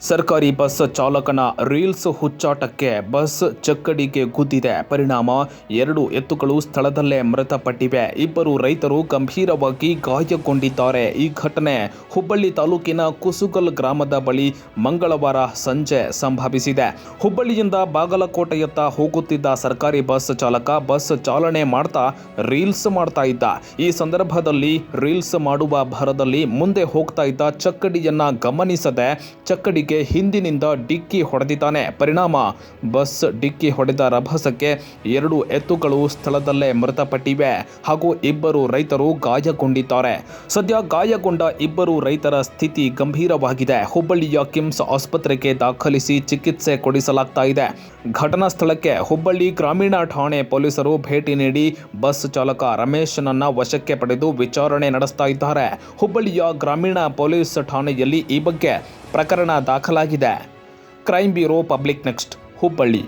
ಸರ್ಕಾರಿ ಬಸ್ ಚಾಲಕನ reels ಹುಚ್ಚಾಟಕ್ಕೆ bus ಚಕ್ಕಡಿಗೆ ಗುದ್ದಿದೆ. ಪರಿಣಾಮ, ಎರಡು ಎತ್ತುಗಳು ಸ್ಥಳದಲ್ಲೇ ಮೃತಪಟ್ಟಿವೆ. ಇಬ್ಬರು ರೈತರು ಗಂಭೀರವಾಗಿ ಗಾಯಗೊಂಡಿದ್ದಾರೆ. ಈ ಘಟನೆ ಹುಬ್ಬಳ್ಳಿ ತಾಲೂಕಿನ ಕುಸುಗಲ್ ಗ್ರಾಮದ ಬಳಿ ಮಂಗಳವಾರ ಸಂಜೆ ಸಂಭವಿಸಿದೆ. ಹುಬ್ಬಳ್ಳಿಯಿಂದ ಬಾಗಲಕೋಟೆಯತ್ತ ಹೋಗುತ್ತಿದ್ದ ಸರ್ಕಾರಿ ಬಸ್ ಚಾಲಕ ಬಸ್ ಚಾಲನೆ ಮಾಡ್ತಾ ರೀಲ್ಸ್ ಮಾಡ್ತಾ ಇದ್ದ. ಈ ಸಂದರ್ಭದಲ್ಲಿ ರೀಲ್ಸ್ ಮಾಡುವ ಭರದಲ್ಲಿ ಮುಂದೆ ಹೋಗ್ತಾ ಇದ್ದ ಚಕ್ಕಡಿಯನ್ನ ಗಮನಿಸದೆ ಚಕ್ಕಡಿಗೆ ಹಿಂದಿನಿಂದ ಡಿಕ್ಕಿ ಹೊಡೆದಿದ್ದಾನೆ. ಪರಿಣಾಮ, ಬಸ್ ಡಿಕ್ಕಿ ಹೊಡೆದ ರಭಸಕ್ಕೆ ಎರಡು ಎತ್ತುಗಳು ಸ್ಥಳದಲ್ಲೇ ಮೃತಪಟ್ಟಿವೆ. ಹಾಗೂ ಇಬ್ಬರು ರೈತರು ಗಾಯಗೊಂಡಿದ್ದಾರೆ. ಸದ್ಯ ಗಾಯಗೊಂಡ ಇಬ್ಬರು ರೈತರ ಸ್ಥಿತಿ ಗಂಭೀರವಾಗಿದೆ. ಹುಬ್ಬಳ್ಳಿಯ ಕಿಮ್ಸ್ ಆಸ್ಪತ್ರೆಗೆ ದಾಖಲಿಸಿ ಚಿಕಿತ್ಸೆ ಕೊಡಿಸಲಾಗ್ತಾ ಇದೆ. ಘಟನಾ ಸ್ಥಳಕ್ಕೆ ಹುಬ್ಬಳ್ಳಿ ಗ್ರಾಮೀಣ ಠಾಣೆ ಪೊಲೀಸರು ಭೇಟಿ ನೀಡಿ ಬಸ್ ಚಾಲಕ ರಮೇಶ್ನನ್ನ ವಶಕ್ಕೆ ಪಡೆದು ವಿಚಾರಣೆ ನಡೆಸ್ತಾ ಇದ್ದಾರೆ. ಹುಬ್ಬಳ್ಳಿಯ ಗ್ರಾಮೀಣ ಪೊಲೀಸ್ ಠಾಣೆಯಲ್ಲಿ ಈ ಬಗ್ಗೆ ಪ್ರಕರಣ ದಾಖಲಾಗಿದೆ. Crime bureau public next Hubballi.